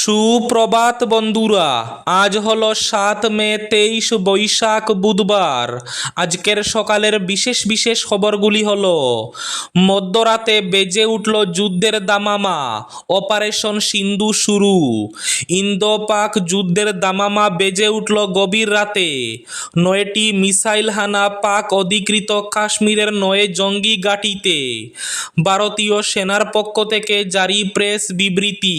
সুপ্রভাত বন্ধুরা, আজ হলো সাত মে তেইশ বৈশাখ বুধবার। আজকের সকালের বিশেষ বিশেষ খবরগুলি হল, মধ্যরাতে বেজে উঠল যুদ্ধের দামামা, অপারেশন সিন্ধু শুরু। ইন্দো পাক যুদ্ধের দামামা বেজে উঠল গভীর রাতে। নয়টি মিসাইল হানা পাক অধিকৃত কাশ্মীরের নয় জঙ্গি ঘাঁটিতে। ভারতীয় সেনার পক্ষ থেকে জারি প্রেস বিবৃতি।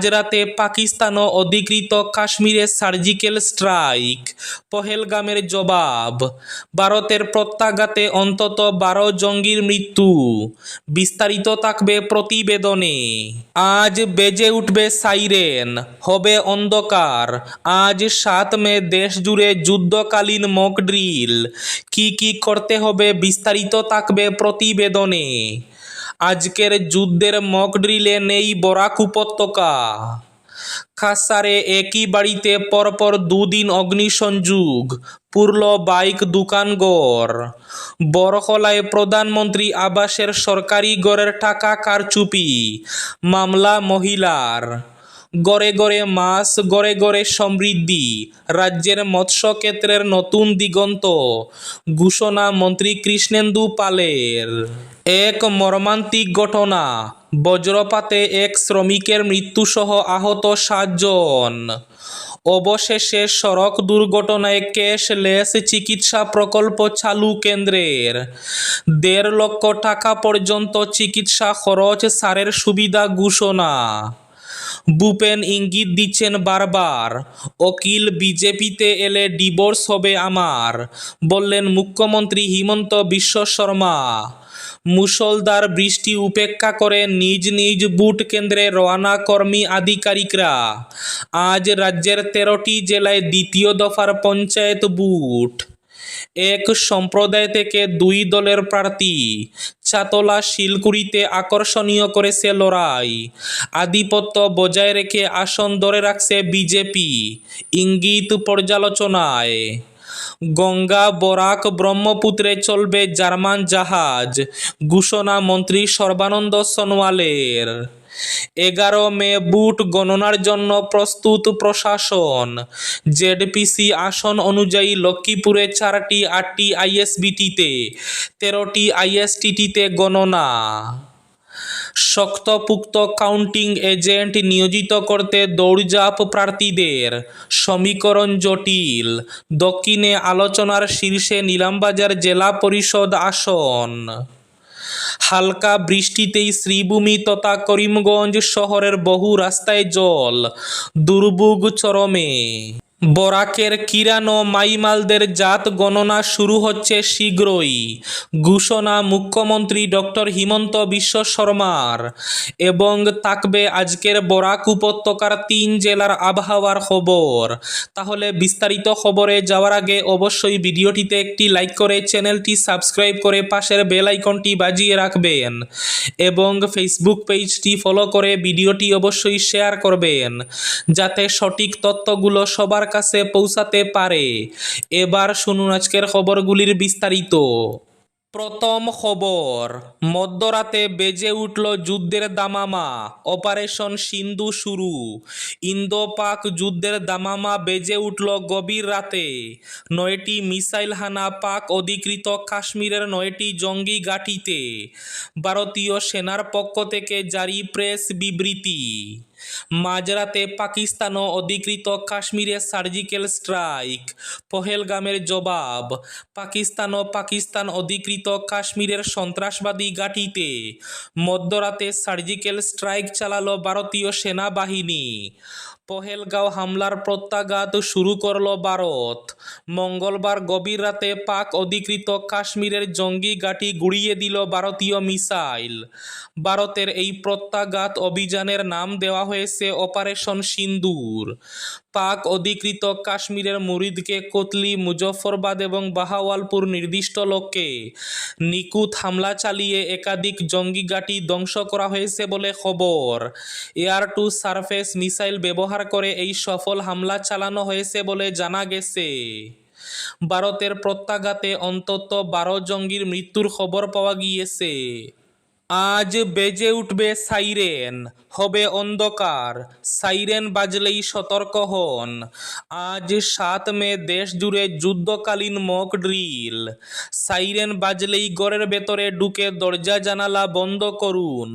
মাঝরাতে পাকিস্তানও অধিকৃত কাশ্মীরে সার্জিক্যাল স্ট্রাইক, পহেলগামের জবাব। ভারতের প্রত্যাঘাতে অন্তত বারো জঙ্গির মৃত্যু। বিস্তারিত থাকবে প্রতিবেদনে। আজ বেজে উঠবে সাইরেন, হবে অন্ধকার। আজ সাত মে, দেশ জুড়ে যুদ্ধকালীন মক ড্রিল কি কি করতে হবে বিস্তারিত থাকবে প্রতিবেদনে। আজকের যুদ্ধের মক ড্রিলে নেই বরাক উপত্যকা। খাসারে একই বাড়িতে পরপর দুদিন অগ্নিসংযোগ, পুরল বাইক দোকানঘর বরকলায় প্রধানমন্ত্রী আবাসের সরকারি গড়ের টাকা কারচুপি, মামলা মহিলার। গড়ে গড়ে মাছ, গড়ে গড়ে সমৃদ্ধি, রাজ্যের মৎস্য ক্ষেত্রের নতুন দিগন্ত, ঘোষণা মন্ত্রী কৃষ্ণেন্দু পালের। এক মর্মান্তিক ঘটনা। বজ্রপাতে এক শ্রমিকের মৃত্যুসহ আহত সাতজন। অবশেষে সড়ক দুর্ঘটনায় ক্যাশলেস চিকিৎসা প্রকল্প চালু কেন্দ্রের। দেড় লক্ষ টাকা পর্যন্ত চিকিৎসা খরচ সারের সুবিধা ঘোষণা। ভূপেন ইঙ্গিত দিচ্ছেন বারবার, অকিল বিজেপিতে এলে ডিভোর্স হবে আমার, বললেন মুখ্যমন্ত্রী হিমন্ত বিশ্ব শর্মা। মুষলধার বৃষ্টি উপেক্ষা করে নিজ নিজ বুট কেন্দ্রে রওনা কর্মী আধিকারিকরা। আজ রাজ্যের তেরোটি জেলায় দ্বিতীয় দফার পঞ্চায়েত বুট। এক সম্প্রদায় থেকে দুই দলের প্রার্থী চাতলা শিলকুড়িতে আকর্ষণীয় করেছে লড়াই। আধিপত্য বজায় রেখে আসন ধরে রাখছে বিজেপি। ইঙ্গিত পর্যালোচনায় গঙ্গা বরাক ব্রহ্মপুত্রে চলবে জার্মান জাহাজ, ঘোষণা মন্ত্রী সর্বানন্দ সোনোয়ালের। এগারো মে বুট গণনার জন্য প্রস্তুত প্রশাসন। জেডপিসি আসন অনুযায়ী লক্ষ্মীপুরে চারটি, আটটি আইএসবিটিতে, তেরোটি আইএসটিটিতে গণনা। শক্তপুক্ত কাউন্টিং এজেন্ট নিয়োজিত করতে দৌড়ঝাঁপ প্রার্থীদের সমীকরণ জটিল। দক্ষিণে আলোচনার শীর্ষে নীলামবাজার জেলা পরিষদ আসন। হালকা বৃষ্টিতেই শ্রীভূমি তথা করিমগঞ্জ শহরের বহু রাস্তায় জল। দুর্ভোগ চরমে। বরাকের কিরান ও মাইমালদের জাত গণনা শুরু হচ্ছে শীঘ্রই, ঘোষণা মুখ্যমন্ত্রী ডক্টর হিমন্ত বিশ্ব শর্মার। এবং থাকবে আজকের বরাক উপত্যকার তিন জেলার আবহাওয়ার খবর। তাহলে বিস্তারিত খবরে যাওয়ার আগে অবশ্যই ভিডিওটিতে একটি লাইক করে চ্যানেলটি সাবস্ক্রাইব করে পাশের বেল আইকনটি বাজিয়ে রাখবেন। এবং ফেসবুক পেজটি ফলো করে ভিডিওটি অবশ্যই শেয়ার করবেন। যাতে সঠিক তথ্যগুলো সবার কাছে পৌঁছাতে পারে। এবার শুনুন আজকের খবরগুলির বিস্তারিত। প্রথম খবর, মধ্যরাতে বেজে উঠল যুদ্ধের দামামা, অপারেশন সিন্ধু শুরু। ইন্দো পাক যুদ্ধের দামামা বেজে উঠল গভীর রাতে। নয়টি মিসাইল হানা পাক অধিকৃত কাশ্মীরের নয়টি জঙ্গি ঘাঁটিতে। ভারতীয় সেনার পক্ষ থেকে জারি প্রেস বিবৃতি। মাঝরাতে পাকিস্তানও অধিকৃত কাশ্মীরে সার্জিক্যাল স্ট্রাইক। পহেলগামের জবাব, পাকিস্তান ও পাকিস্তান অধিকৃত কাশ্মীরের সন্ত্রাসবাদী ঘাঁটিতে মধ্যরাতে সার্জিক্যাল স্ট্রাইক চালালো ভারতীয় সেনাবাহিনী। পহেলগাঁও হামলার প্রত্যাঘাত শুরু করল ভারত। মঙ্গলবার গভীর রাতে পাক অধিকৃত কাশ্মীরের জঙ্গি ঘাঁটি গুড়িয়ে দিল ভারতীয় মিসাইল। ভারতের এই প্রত্যাঘাত অভিযানের নাম দেওয়া হয়েছে অপারেশন সিন্দুর। পাক অধিকৃত কাশ্মীরের মুরিদকে কোতলি মুজফরবাদ এবং বাহাওয়ালপুর নির্দিষ্ট লক্ষ্যে নিখুঁত হামলা চালিয়ে একাধিক জঙ্গি ঘাঁটি ধ্বংস করা হয়েছে বলে খবর। এয়ার টু সারফেস মিসাইল ব্যবহার করে এই সফল হামলা চালানো হয়েছে বলে জানা গেছে। ভারতের প্রত্যাঘাতে অন্তত বারো জঙ্গির মৃত্যুর খবর পাওয়া গিয়েছে। আজ বেজে উঠবে সাইরেন, হবে অন্ধকার। সাইরেন বাজলেই সতর্ক হন। আজ সাত মে দেশ জুড়ে যুদ্ধকালীন মক ড্রিল সাইরেন বাজলেই ঘরের ভেতরে ঢুকে দরজা জানালা বন্ধ করুন।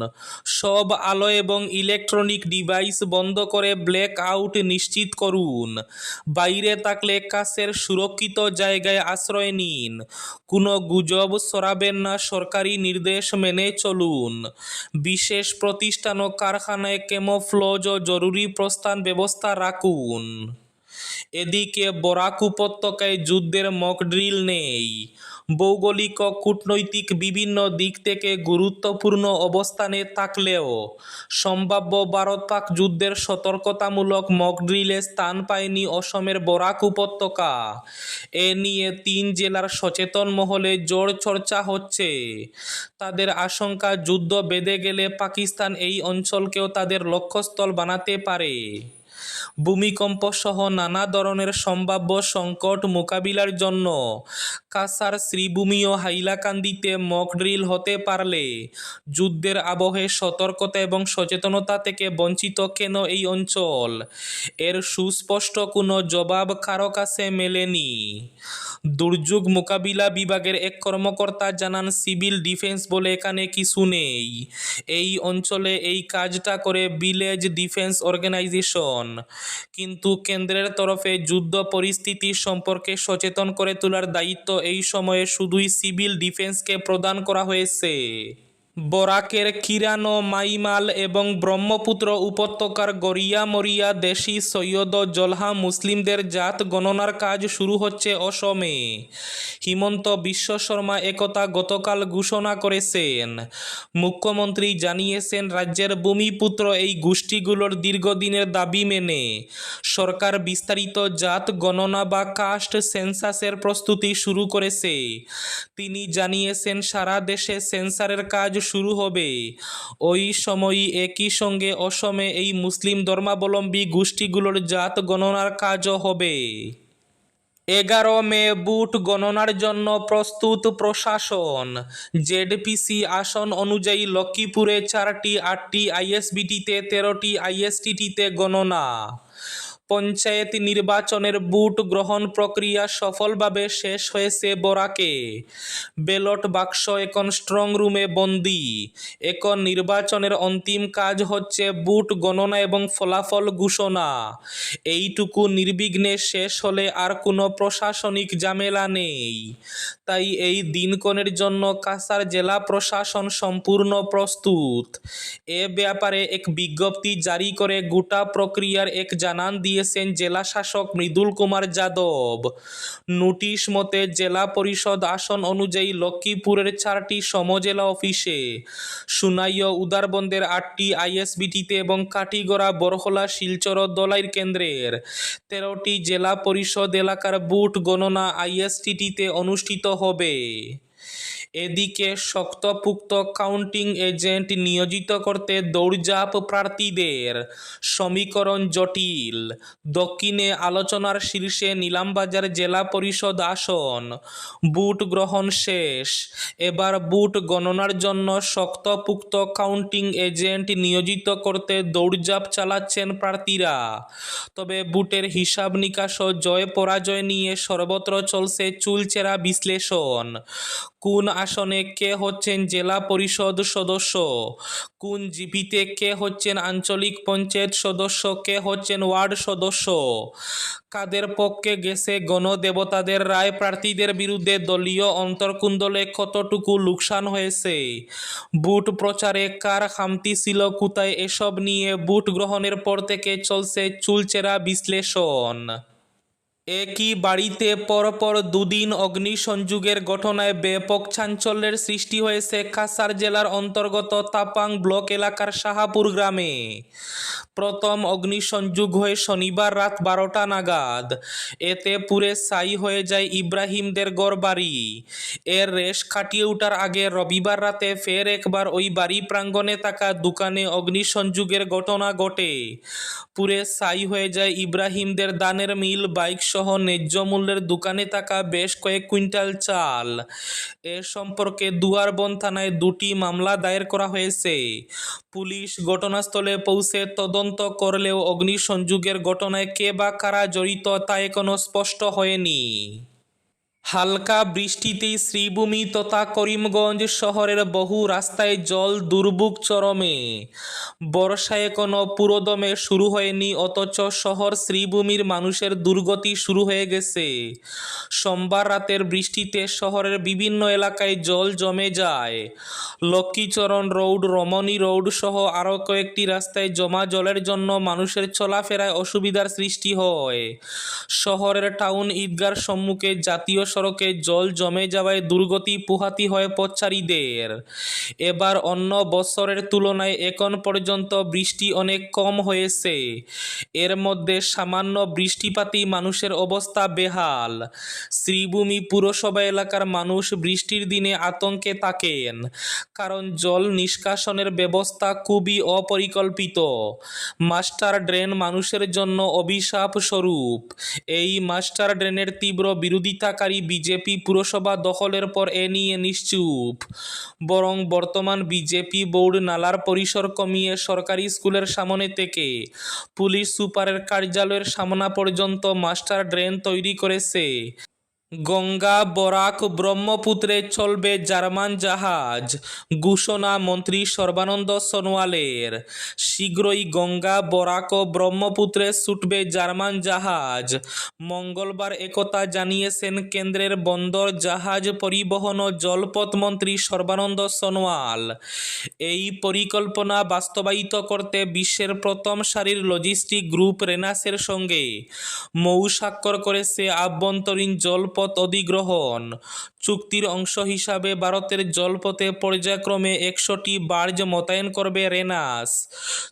সব আলো এবং ইলেকট্রনিক ডিভাইস বন্ধ করে ব্ল্যাক আউট নিশ্চিত করুন। বাইরে থাকলে কাছের সুরক্ষিত জায়গায় আশ্রয় নিন। কোনো গুজব সরাবেন না, সরকারি নির্দেশ মেনে চলুন। বিশেষ প্রতিষ্ঠান ও কারখানায় কেমোফ্লোজ ও জরুরি প্রস্থান ব্যবস্থা রাখুন। এদিকে বরাক উপত্যকায় যুদ্ধের মক ড্রিল নেই। ভৌগোলিক ও কূটনৈতিক বিভিন্ন দিক থেকে গুরুত্বপূর্ণ অবস্থানে থাকলেও সম্ভাব্য ভারত পাক যুদ্ধের সতর্কতামূলক মক ড্রিলে স্থান পায়নি অসমের বরাক উপত্যকা। এ নিয়ে তিন জেলার সচেতন মহলে জোর চর্চা হচ্ছে। তাদের আশঙ্কা, যুদ্ধ বেঁধে গেলে পাকিস্তান এই অঞ্চলকেও তাদের লক্ষ্যস্থল বানাতে পারে। ভূমিকম্প সহ নানা ধরনের সম্ভাব্য সংকট মোকাবিলার জন্য। কাসার শ্রীভূমি ও হাইলাকান্দিতে মক ড্রিল হতে পারলে যুদ্ধের আবহে সতর্কতা এবং সচেতনতা থেকে বঞ্চিত কেন এই অঞ্চল? এর সুস্পষ্ট কোনো জবাব কারও কাছে মেলেনি। দুর্যোগ মোকাবিলা বিভাগের এক কর্মকর্তা জানান, সিভিল ডিফেন্স বলে এখানে কিছু নেই। এই অঞ্চলে এই কাজটা করে ভিলেজ ডিফেন্স অর্গানাইজেশন কিন্তু কেন্দ্রের তরফে যুদ্ধ পরিস্থিতি সম্পর্কে সচেতন করে তোলার দায়িত্ব এই সময়ে শুধুই সিভিল ডিফেন্সকে প্রদান করা হয়েছে। বরাকের কিরানো মাইমাল এবং ব্রহ্মপুত্র উপত্যকার গড়িয়া মরিয়া দেশি সৈয়দ জলহা মুসলিমদের জাত গণনার কাজ শুরু হচ্ছে অসমে। হিমন্ত বিশ্ব শর্মা একথা গতকাল ঘোষণা করেছেন। মুখ্যমন্ত্রী জানিয়েছেন, রাজ্যের ভূমিপুত্র এই গোষ্ঠীগুলোর দীর্ঘদিনের দাবি মেনে। সরকার বিস্তারিত জাত গণনা বা কাস্ট সেন্সাসের প্রস্তুতি শুরু করেছে। তিনি জানিয়েছেন, সারা দেশে সেন্সারের কাজ শুরু হবে। ওই সময়ই একই সঙ্গে অসমে এই মুসলিম ধর্মাবলম্বী গোষ্ঠীগুলোর জাত গণনার কাজও হবে। এগারো মে বুট গণনার জন্য প্রস্তুত প্রশাসন। জেডপিসি আসন অনুযায়ী লক্ষ্মীপুরে চারটি, আটটি আইএসবিটিতে তেরোটি, আইএসটিটিতে গণনা। পঞ্চায়েত নির্বাচনের বুট গ্রহণ প্রক্রিয়া সফলভাবে শেষ হয়েছে বরাকে। ব্যালট বাক্স এখন স্ট্রং রুমে বন্দি। এখন নির্বাচনের অন্তিম কাজ হচ্ছে বুট গণনা এবং ফলাফল ঘোষণা। এইটুকু নির্বিঘ্নে শেষ হলে আর কোনো প্রশাসনিক ঝামেলা নেই। তাই এই দিনক্ষণের জন্য কাসার জেলা প্রশাসন সম্পূর্ণ প্রস্তুত। এ ব্যাপারে এক বিজ্ঞপ্তি জারি করে গোটা প্রক্রিয়ার এক জানান দিয়েছেন জেলা শাসক মৃদুল কুমার যাদব। নোটিশ মতে জেলা পরিষদ আসন অনুযায়ী লক্ষ্মীপুরের চারটি সমজেলা অফিসে সুনাইয় উদারবন্দের আটটি আইএসবিটিতে এবং কাটিগড়া বরহলা শিলচর ও দলাইর কেন্দ্রের তেরোটি জেলা পরিষদ এলাকার বুট গণনা আইএসটিটিতে অনুষ্ঠিত হবে। এদিকে শক্তপুক্ত কাউন্টিং এজেন্ট নিয়োজিত করতে দৌড়ঝাঁপ প্রার্থীদের সমীকরণ জটিল। দক্ষিণে আলোচনার শীর্ষে নিলামবাজার জেলা পরিষদ আসন। বুট গ্রহণ শেষ। এবার বুট গণনার জন্য শক্তপুক্ত কাউন্টিং এজেন্ট নিয়োজিত করতে দৌড়ঝাঁপ চালাচ্ছেন প্রার্থীরা। তবে বুটের হিসাব নিকাশ ও জয় পরাজয় নিয়ে সর্বত্র চলছে চুলচেরা বিশ্লেষণ। কোন আসনে কে হচ্ছেন জেলা পরিষদ সদস্য? কোন জিপিতে কে হচ্ছেন আঞ্চলিক পঞ্চায়েত সদস্য? কে হচ্ছেন ওয়ার্ড সদস্য? কাদের পক্ষে গেছে গণদেবতাদের রায়? প্রার্থীদের বিরুদ্ধে দলীয় অন্তর্কুন্দলে কতটুকু লোকসান হয়েছে? বুট প্রচারে কার খামতি ছিল? কোথায় এসব নিয়ে বুট গ্রহণের পর থেকে চলছে চুলচেরা বিশ্লেষণ। একই বাড়িতে পরপর দুদিন অগ্নিসংযোগের ঘটনায় ব্যাপক চাঞ্চল্যের সৃষ্টি হয়েছে কাছাড় জেলার অন্তর্গত তাপাং ব্লক এলাকার শাহাপুর গ্রামে। প্রথম অগ্নিসংযোগ হয়ে শনিবার রাত বারোটা নাগাদ। এতে পুরে ছাই হয়ে যায় ইব্রাহিমদের গড় বাড়ি এর রেশ কাটিয়ে ওঠার আগে রবিবার রাতে ফের একবার ওই বাড়ি প্রাঙ্গণে থাকা দোকানে অগ্নিসংযোগের ঘটনা ঘটে। পুরে ছাই হয়ে যায় ইব্রাহিমদের দানের মিল, বাইক সহ ন্যায্য মূল্যের দোকানে থাকা বেশ কয়েক কুইন্টাল চাল। এ সম্পর্কে দুয়ারবন থানায় দুটি মামলা দায়ের করা হয়েছে। পুলিশ ঘটনাস্থলে পৌঁছে তদন্ত করলেও অগ্নিসংযোগের ঘটনায় কে বা কারা জড়িত তা এখনও স্পষ্ট হয়নি। হালকা বৃষ্টিতেই শ্রীভূমি তথা করিমগঞ্জ শহরের বহু রাস্তায় জল দুর্ভোগ চরমে। বর্ষা এখনও পুরোদমে শুরু হয়নি, অথচ শহর শ্রীভূমির মানুষের দুর্গতি শুরু হয়ে গেছে। সোমবার রাতের বৃষ্টিতে শহরের বিভিন্ন এলাকায় জল জমে যায়। লক্ষ্মীচরণ রোড, রমণী রোড সহ আরও কয়েকটি রাস্তায় জমা জলের জন্য মানুষের চলাফেরায় অসুবিধার সৃষ্টি হয়। শহরের টাউন ঈদগার সম্মুখে জাতীয় সড়কে জল জমে যাওয়ায় দুর্গতি পোহাতি হয় পথচারীদের। এবার অন্য বছরের তুলনায় এখন পর্যন্ত বৃষ্টি অনেক কম হয়েছে। এর মধ্যে সামান্য বৃষ্টিপাতি মানুষের অবস্থা বেহাল। শ্রীভূমি পুরসভা এলাকার মানুষ বৃষ্টির দিনে আতঙ্কে থাকেন, কারণ জল নিষ্কাশনের ব্যবস্থা খুবই অপরিকল্পিত। মাস্টার ড্রেন মানুষের জন্য অভিশাপ স্বরূপ এই মাস্টার ড্রেনের তীব্র বিরোধিতাকারী বিজেপি পুরসভা দখলের পর এ নিয়ে নিশ্চুপ। বরং বর্তমান বিজেপি বোর্ড নালার পরিসর কমিয়ে সরকারি স্কুলের সামনে থেকে পুলিশ সুপারের কার্যালয়ের সামনা পর্যন্ত মাস্টার ড্রেন তৈরি করেছে। গঙ্গা বরাক ব্রহ্মপুত্রে চলবে জার্মান জাহাজ, ঘোষণা মন্ত্রী সর্বানন্দ সোনোয়ালের। শীঘ্রই গঙ্গা বরাক ও ব্রহ্মপুত্রে ছুটবে জার্মান জাহাজ। মঙ্গলবার একথা জানিয়েছেন কেন্দ্রের বন্দর জাহাজ পরিবহন ও জলপথ মন্ত্রী সর্বানন্দ সোনোয়াল। এই পরিকল্পনা বাস্তবায়িত করতে বিশ্বের প্রথম সারির লজিস্টিক গ্রুপ রেনাসের সঙ্গে। মৌ স্বাক্ষর করেছে আভ্যন্তরীণ জলপথ অধিগ্রহণ চুক্তির অংশ হিসাবে ভারতের জলপথে পর্যায়ক্রমে একশোটি বার্জ মোতায়েন করবে রেনাস।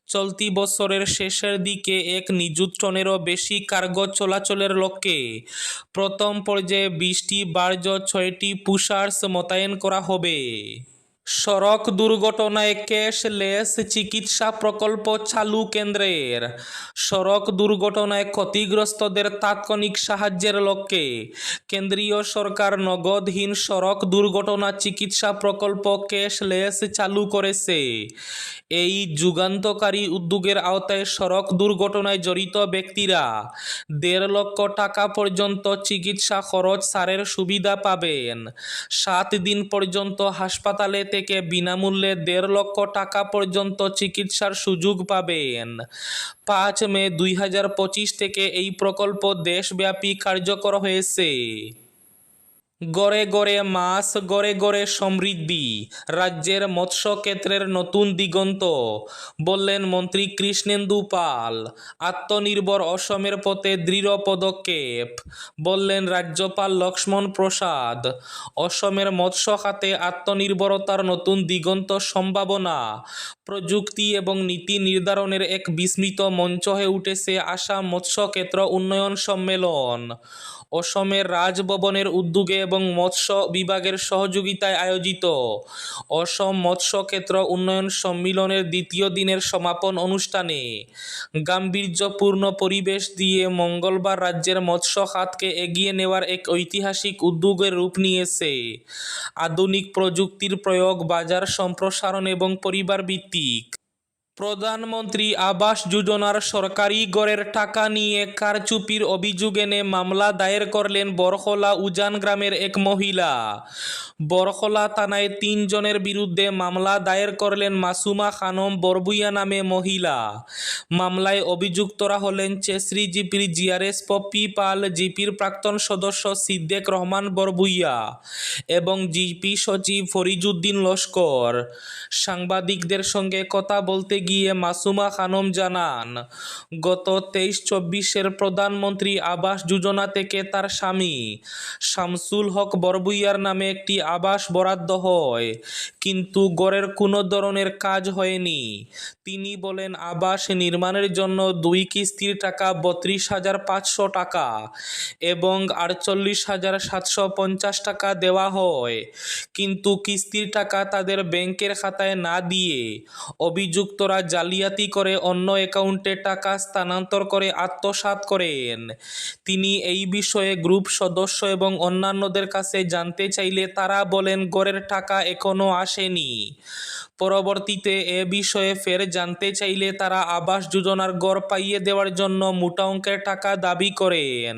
চলতি বছরের শেষের দিকে এক নিযুত টনেরও বেশি কার্গো চলাচলের লক্ষ্যে প্রথম পর্যায়ে বিশটি বার্জ, ছয়টি পুষার্স মোতায়েন করা হবে। সড়ক দুর্ঘটনায় ক্যাশলেস চিকিৎসা প্রকল্প চালু কেন্দ্রের। সড়ক দুর্ঘটনায় ক্ষতিগ্রস্তদের তাৎক্ষণিক সাহায্যের লক্ষ্যে কেন্দ্রীয় সরকার নগদহীন সড়ক দুর্ঘটনা চিকিৎসা প্রকল্প ক্যাশলেস চালু করেছে। এই যুগান্তকারী উদ্যোগের আওতায় সড়ক দুর্ঘটনায় জড়িত ব্যক্তিরা দেড় লক্ষ টাকা পর্যন্ত চিকিৎসা খরচ সারের সুবিধা পাবেন। সাত দিন পর্যন্ত হাসপাতালে থেকে বিনামূল্যে দেড় লক্ষ টাকা পর্যন্ত চিকিৎসার সুযোগ পাবেন। পাঁচ মে দুই হাজার পঁচিশ থেকে এই প্রকল্প দেশব্যাপী কার্যকর হয়েছে। গড়ে গড়ে মাছ, গড়ে গড়ে সমৃদ্ধি, রাজ্যের মৎস্য ক্ষেত্রের নতুন দিগন্ত। বললেন মন্ত্রী কৃষ্ণেন্দু পাল, আত্মনির্ভর অসমের পথে দৃঢ় পদক্ষেপ। বললেন রাজ্যপাল লক্ষ্মণ প্রসাদ, অসমের মৎস্য খাতে আত্মনির্ভরতার নতুন দিগন্ত সম্ভাবনা। প্রযুক্তি এবং নীতি নির্ধারণের এক বিস্মৃত মঞ্চ হয়ে উঠেছে আসাম মৎস্য ক্ষেত্র উন্নয়ন সম্মেলন। অসমের রাজভবনের উদ্যোগে এবং মৎস্য বিভাগের সহযোগিতায় আয়োজিত। অসম মৎস্য ক্ষেত্র উন্নয়ন সম্মিলনের দ্বিতীয় দিনের সমাপন অনুষ্ঠানে গাম্ভীর্যপূর্ণ পরিবেশ দিয়ে মঙ্গলবার রাজ্যের মৎস্য খাতকে এগিয়ে নেওয়ার এক ঐতিহাসিক উদ্যোগের রূপ নিয়েছে। আধুনিক প্রযুক্তির প্রয়োগ, বাজার সম্প্রসারণ এবং পরিবার ভিত্তিক প্রধানমন্ত্রী আবাস যোজনার সরকারি গড়ের টাকা নিয়ে কারচুপির অভিযোগ এনে মামলা দায়ের করলেন বরখলা উজান গ্রামের এক মহিলা। বরখলা থানায় তিনজনের বিরুদ্ধে মামলা দায়ের করলেন মাসুমা খানম বরবুইয়া নামে মহিলা। মামলায় অভিযুক্তরা হলেন চেসরি জিপির জিআরএস পপি পাল, জিপির প্রাক্তন সদস্য সিদ্দেক রহমান বরবুইয়া এবং জিপি সচিব ফরিজুদ্দিন লস্কর। সাংবাদিকদের সঙ্গে কথা বলতে গিয়ে মাসুমা খানম জানান, গত তেইশ চব্বিশের প্রধানমন্ত্রী আবাস যোজনা থেকে তার স্বামী শামসুল হক বরবুইয়ার নামে একটি আবাস বরাদ্দ হয়, কিন্তু গড়ের কোনো ধরনের কাজ হয়নি। তিনি বলেন, আবাস নির্মাণের জন্য দুই কিস্তির টাকা বত্রিশ হাজার পাঁচশো টাকা এবং আটচল্লিশ হাজার সাতশো পঞ্চাশ টাকা দেওয়া হয়, কিন্তু কিস্তির টাকা তাদের ব্যাংকের খাতায় না দিয়ে অভিযুক্তরা সদস্যরা জালিয়াতি করে অন্য অ্যাকাউন্টে টাকা স্থানান্তর করে আত্মসাৎ করেন। তিনি এই বিষয়ে গ্রুপ সদস্য এবং অন্যান্যদের কাছে জানতে চাইলে তারা বলেন গড়ের টাকা এখনও আসেনি। পরবর্তীতে এ বিষয়ে ফের জানতে চাইলে তারা আবাস যোজনার গড় পাইয়ে দেওয়ার জন্য মোটা অঙ্কের টাকা দাবি করেন।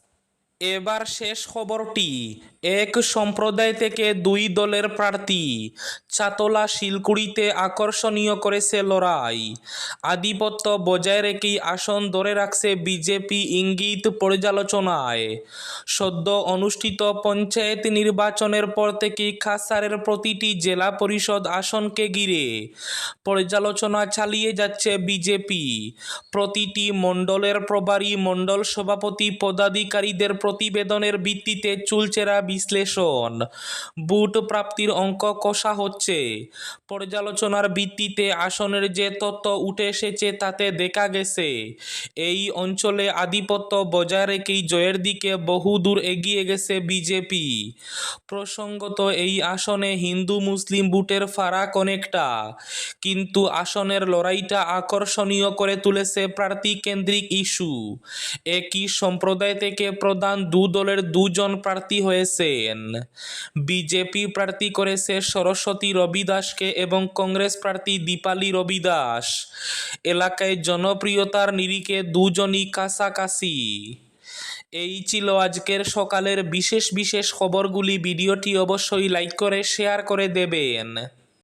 এবার শেষ খবরটি। এক সম্প্রদায় থেকে দুই দলের প্রার্থী চাতলা শিলকুড়িতে আকর্ষণীয় করেছে লড়াই। আধিপত্য বজায় রেখেই আসন ধরে রাখছে বিজেপি ইঙ্গিত পর্যালোচনায়। সদ্য অনুষ্ঠিত পঞ্চায়েত নির্বাচনের পর থেকেই খাসারের প্রতিটি জেলা পরিষদ আসনকে ঘিরে পর্যালোচনা চালিয়ে যাচ্ছে বিজেপি। প্রতিটি মণ্ডলের প্রভারী মণ্ডল সভাপতি, পদাধিকারীদের প্রতিবেদনের ভিত্তিতে চুলচেরা বিশ্লেষণ। বুট প্রাপ্তির অঙ্ক কষা হচ্ছে। পর্যালোচনার ভিত্তিতে আসনের যে তথ্য উঠে এসেছে তাতে দেখা গেছে, এই অঞ্চলে আধিপত্য বজায় রেখেই জয়ের দিকে বহু দূর এগিয়ে গেছে বিজেপি। প্রসঙ্গত, এই আসনে হিন্দু মুসলিম বুটের ফারাক অনেকটা, কিন্তু আসনের লড়াইটা আকর্ষণীয় করে তুলেছে প্রার্থী কেন্দ্রিক ইস্যু। একই সম্প্রদায় থেকে প্রধান দু দলের দুজন প্রার্থী হয়েছেন। বিজেপি প্রার্থী করেছে সরস্বতী রবি দাসকে এবং কংগ্রেস প্রার্থী দীপালি রবি দাস এলাকায় জনপ্রিয়তার নিরিখে দুজনই কাছাকাছি। এই ছিল আজকের সকালের বিশেষ বিশেষ খবরগুলি। ভিডিওটি অবশ্যই লাইক করে, শেয়ার করে দেবেন।